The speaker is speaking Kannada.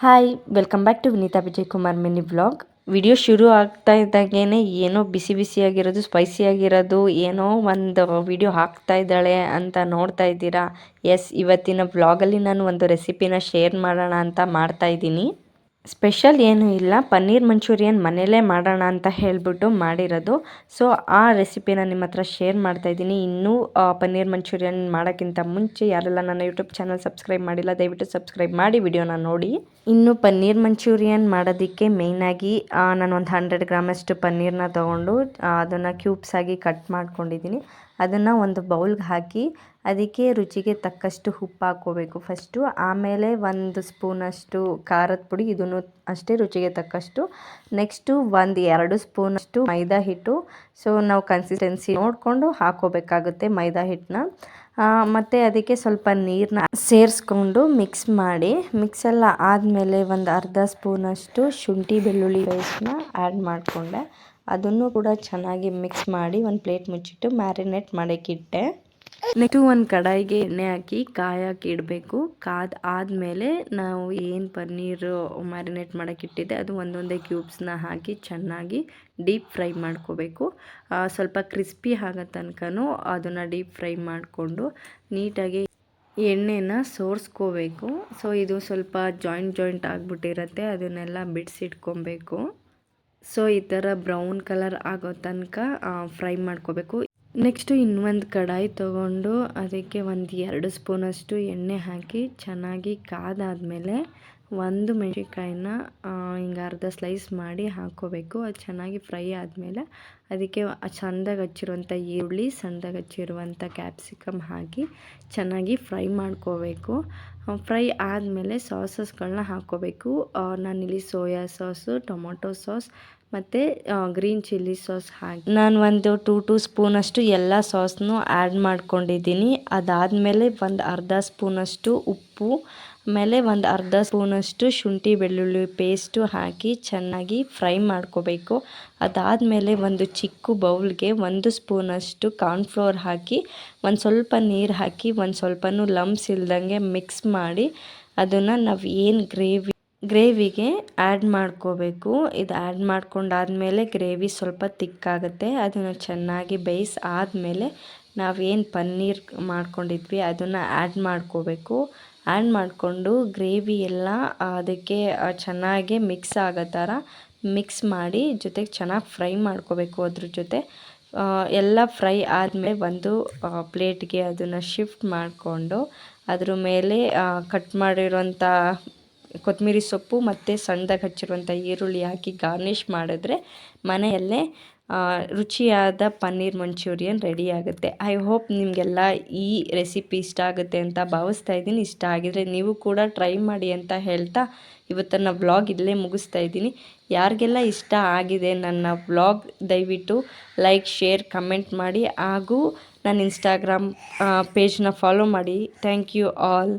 Hi welcome back to Vineeta Vijay Kumar mini vlog video ಶುರು ಆಗ್ತಾ ಇದ್ದಾಗೇನೆ ಏನೋ ಬಿಸಿ ಬಿಸಿಯಾಗಿರೋದು ಸ್ಪೈಸಿಯಾಗಿರೋದು ಏನೋ ಒಂದು ವಿಡಿಯೋ ಹಾಕ್ತಾ ಇದ್ದಾಳೆ ಅಂತ ನೋಡ್ತಾ ಇದ್ದೀರಾ? ಎಸ್ ಇವತ್ತಿನ ವ್ಲಾಗಲ್ಲಿ ನಾನು ಒಂದು ರೆಸಿಪಿನ ಶೇರ್ ಮಾಡೋಣ ಅಂತ ಮಾಡ್ತಾ ಇದ್ದೀನಿ. ಸ್ಪೆಷಲ್ ಏನೂ ಇಲ್ಲ. ಪನ್ನೀರ್ ಮಂಚೂರಿಯನ್ ಮನೆಯಲ್ಲೇ ಮಾಡೋಣ ಅಂತ ಹೇಳಿಬಿಟ್ಟು ಮಾಡಿರೋದು. ಸೊ, ಆ ರೆಸಿಪಿನ ನಿಮ್ಮ ಹತ್ರ ಶೇರ್ ಮಾಡ್ತಾ ಇದ್ದೀನಿ. ಇನ್ನೂ ಪನ್ನೀರ್ ಮಂಚೂರಿಯನ್ ಮಾಡೋಕ್ಕಿಂತ ಮುಂಚೆ ಯಾರೆಲ್ಲ ನನ್ನ ಯೂಟ್ಯೂಬ್ ಚಾನಲ್ ಸಬ್ಸ್ಕ್ರೈಬ್ ಮಾಡಿಲ್ಲ, ದಯವಿಟ್ಟು ಸಬ್ಸ್ಕ್ರೈಬ್ ಮಾಡಿ ವಿಡಿಯೋನ ನೋಡಿ. ಇನ್ನು ಪನ್ನೀರ್ ಮಂಚೂರಿಯನ್ ಮಾಡೋದಕ್ಕೆ ಮೇಯ್ನಾಗಿ ನಾನು ಒಂದು ಹಂಡ್ರೆಡ್ ಗ್ರಾಮಷ್ಟು ಪನ್ನೀರ್ನ ತೊಗೊಂಡು ಅದನ್ನು ಕ್ಯೂಬ್ಸ್ ಆಗಿ ಕಟ್ ಮಾಡ್ಕೊಂಡಿದ್ದೀನಿ. ಅದನ್ನು ಒಂದು ಬೌಲ್ಗೆ ಹಾಕಿ ಅದಕ್ಕೆ ರುಚಿಗೆ ತಕ್ಕಷ್ಟು ಉಪ್ಪು ಹಾಕ್ಕೋಬೇಕು. ಫಸ್ಟು ಆಮೇಲೆ ಒಂದು ಸ್ಪೂನಷ್ಟು ಖಾರದ ಪುಡಿ, ಇದನ್ನು ಅಷ್ಟೇ ರುಚಿಗೆ ತಕ್ಕಷ್ಟು. ನೆಕ್ಸ್ಟು ಒಂದು ಎರಡು ಸ್ಪೂನಷ್ಟು ಮೈದಾ ಹಿಟ್ಟು. ಸೊ ನಾವು ಕನ್ಸಿಸ್ಟೆನ್ಸಿ ನೋಡಿಕೊಂಡು ಹಾಕೋಬೇಕಾಗುತ್ತೆ ಮೈದಾ ಹಿಟ್ಟನ್ನ. ಮತ್ತು ಅದಕ್ಕೆ ಸ್ವಲ್ಪ ನೀರನ್ನ ಸೇರಿಸ್ಕೊಂಡು ಮಿಕ್ಸ್ ಮಾಡಿ ಮಿಕ್ಸ್ ಎಲ್ಲ ಆದಮೇಲೆ ಒಂದು ಅರ್ಧ ಸ್ಪೂನಷ್ಟು ಶುಂಠಿ ಬೆಳ್ಳುಳ್ಳಿ ಪೇಸ್ಟನ್ನ ಆ್ಯಡ್ ಮಾಡಿಕೊಂಡೆ. ಅದನ್ನು ಕೂಡ ಚೆನ್ನಾಗಿ ಮಿಕ್ಸ್ ಮಾಡಿ ಒಂದು ಪ್ಲೇಟ್ ಮುಚ್ಚಿಟ್ಟು ಮ್ಯಾರಿನೇಟ್ ಮಾಡೋಕ್ಕಿಟ್ಟೆ ನೆಕ್ಸ್ಟು ಒಂದು ಕಡಾಯಿಗೆ ಎಣ್ಣೆ ಹಾಕಿ ಕಾಯಕ್ಕೆ ಇಡಬೇಕು. ಕಾದ ಆದಮೇಲೆ ನಾವು ಏನು ಪನ್ನೀರು ಮ್ಯಾರಿನೇಟ್ ಮಾಡೋಕ್ಕಿಟ್ಟಿದ್ದೆ ಅದು ಒಂದೊಂದೇ ಕ್ಯೂಬ್ಸ್ನ ಹಾಕಿ ಚೆನ್ನಾಗಿ ಡೀಪ್ ಫ್ರೈ ಮಾಡ್ಕೋಬೇಕು. ಸ್ವಲ್ಪ ಕ್ರಿಸ್ಪಿ ಆಗೋ ತನಕನೂ ಅದನ್ನು ಡೀಪ್ ಫ್ರೈ ಮಾಡಿಕೊಂಡು ನೀಟಾಗಿ ಎಣ್ಣೆನ ಸೋರಿಸ್ಕೋಬೇಕು. ಸೊ ಇದು ಸ್ವಲ್ಪ ಜಾಯಿಂಟ್ ಜಾಯಿಂಟ್ ಆಗಿಬಿಟ್ಟಿರತ್ತೆ, ಅದನ್ನೆಲ್ಲ ಬಿಡಿಸಿಟ್ಕೊಬೇಕು. ಸೊ, ಈ ಥರ ಬ್ರೌನ್ ಕಲರ್ ಆಗೋ ತನಕ ಫ್ರೈ ಮಾಡ್ಕೋಬೇಕು. ನೆಕ್ಸ್ಟು ಇನ್ನೊಂದು ಕಡಾಯಿ ತೊಗೊಂಡು ಅದಕ್ಕೆ ಒಂದು ಎರಡು ಸ್ಪೂನಷ್ಟು ಎಣ್ಣೆ ಹಾಕಿ ಚೆನ್ನಾಗಿ ಕಾದಾದಮೇಲೆ ಒಂದು ಮೆಣಸಿನ್ಕಾಯಿನ ಹಿಂಗೆ ಅರ್ಧ ಸ್ಲೈಸ್ ಮಾಡಿ ಹಾಕ್ಕೋಬೇಕು. ಅದು ಚೆನ್ನಾಗಿ ಫ್ರೈ ಆದಮೇಲೆ ಅದಕ್ಕೆ ಚೆಂದಾಗಿ ಹಚ್ಚಿರುವಂಥ ಈರುಳ್ಳಿ ಸಣ್ಣದಾಗಿ ಹಚ್ಚಿರುವಂಥ ಕ್ಯಾಪ್ಸಿಕಮ್ ಹಾಕಿ ಚೆನ್ನಾಗಿ ಫ್ರೈ ಮಾಡ್ಕೋಬೇಕು. ಫ್ರೈ ಆದಮೇಲೆ ಸಾಸಸ್ಗಳನ್ನ ಹಾಕ್ಕೋಬೇಕು. ನಾನಿಲ್ಲಿ ಸೋಯಾ ಸಾಸು, ಟೊಮೊಟೊ ಸಾಸ್ ಮತ್ತು ಗ್ರೀನ್ ಚಿಲ್ಲಿ ಸಾಸ್ ಹಾಕಿ ನಾನು ಒಂದು ಟೂ ಟೂ ಸ್ಪೂನಷ್ಟು ಎಲ್ಲ ಸಾಸ್ನು ಆ್ಯಡ್ ಮಾಡ್ಕೊಂಡಿದ್ದೀನಿ. ಅದಾದಮೇಲೆ ಒಂದು ಅರ್ಧ ಸ್ಪೂನಷ್ಟು ಉಪ್ಪು, ಆಮೇಲೆ ಒಂದು ಅರ್ಧ ಸ್ಪೂನಷ್ಟು ಶುಂಠಿ ಬೆಳ್ಳುಳ್ಳಿ ಪೇಸ್ಟು ಹಾಕಿ ಚೆನ್ನಾಗಿ ಫ್ರೈ ಮಾಡ್ಕೋಬೇಕು. ಅದಾದಮೇಲೆ ಒಂದು ಚಿಕ್ಕ ಬೌಲ್ಗೆ ಒಂದು ಸ್ಪೂನಷ್ಟು ಕಾರ್ನ್ಫ್ಲೋರ್ ಹಾಕಿ ಒಂದು ಸ್ವಲ್ಪ ನೀರು ಹಾಕಿ ಒಂದು ಸ್ವಲ್ಪನೂ ಲಂಬ್ಸ್ ಇಲ್ದಂಗೆ ಮಿಕ್ಸ್ ಮಾಡಿ ಅದನ್ನು ನಾವು ಏನು ಗ್ರೇವಿ, ಗ್ರೇವಿಗೆ ಆ್ಯಡ್ ಮಾಡ್ಕೋಬೇಕು. ಇದು ಆ್ಯಡ್ ಮಾಡ್ಕೊಂಡಾದ್ಮೇಲೆ ಗ್ರೇವಿ ಸ್ವಲ್ಪ ತಿಕ್ಕಾಗುತ್ತೆ. ಅದನ್ನು ಚೆನ್ನಾಗಿ ಬೇಯಿಸಿ ಆದಮೇಲೆ ನಾವೇನು ಪನ್ನೀರ್ ಮಾಡ್ಕೊಂಡಿದ್ವಿ ಅದನ್ನು ಆ್ಯಡ್ ಮಾಡ್ಕೋಬೇಕು. ಆ್ಯಡ್ ಮಾಡಿಕೊಂಡು ಗ್ರೇವಿ ಎಲ್ಲ ಅದಕ್ಕೆ ಚೆನ್ನಾಗಿ ಮಿಕ್ಸ್ ಆಗೋ ಥರ ಮಿಕ್ಸ್ ಮಾಡಿ ಜೊತೆಗೆ ಚೆನ್ನಾಗಿ ಫ್ರೈ ಮಾಡ್ಕೋಬೇಕು ಅದ್ರ ಜೊತೆ. ಎಲ್ಲ ಫ್ರೈ ಆದಮೇಲೆ ಒಂದು ಪ್ಲೇಟ್ಗೆ ಅದನ್ನು ಶಿಫ್ಟ್ ಮಾಡಿಕೊಂಡು ಅದ್ರ ಮೇಲೆ ಕಟ್ ಮಾಡಿರುವಂಥ ಕೊತ್ತಂಬರಿ ಸೊಪ್ಪು ಮತ್ತು ಸಣ್ಣದಾಗಿ ಹಚ್ಚಿರುವಂಥ ಈರುಳ್ಳಿ ಹಾಕಿ ಗಾರ್ನಿಷ್ ಮಾಡಿದ್ರೆ ಮನೆಯಲ್ಲೇ ರುಚಿಯಾದ ಪನ್ನೀರ್ ಮಂಚೂರಿಯನ್ ರೆಡಿ ಆಗುತ್ತೆ. ಐ ಹೋಪ್ ನಿಮಗೆಲ್ಲ ಈ ರೆಸಿಪಿ ಇಷ್ಟ ಆಗುತ್ತೆ ಅಂತ ಭಾವಿಸ್ತಾ ಇದ್ದೀನಿ. ಇಷ್ಟ ಆಗಿದರೆ ನೀವು ಕೂಡ ಟ್ರೈ ಮಾಡಿ ಅಂತ ಹೇಳ್ತಾ ಇವತ್ತನ್ನು ವ್ಲಾಗ್ ಇಲ್ಲೇ ಮುಗಿಸ್ತಾ ಇದ್ದೀನಿ. ಯಾರಿಗೆಲ್ಲ ಇಷ್ಟ ಆಗಿದೆ ನನ್ನ ವ್ಲಾಗ್ ದಯವಿಟ್ಟು ಲೈಕ್ ಶೇರ್ ಕಮೆಂಟ್ ಮಾಡಿ. ಹಾಗೂ ನನ್ನ ಇನ್ಸ್ಟಾಗ್ರಾಮ್ ಪೇಜ್ನ ಫಾಲೋ ಮಾಡಿ. Thank you all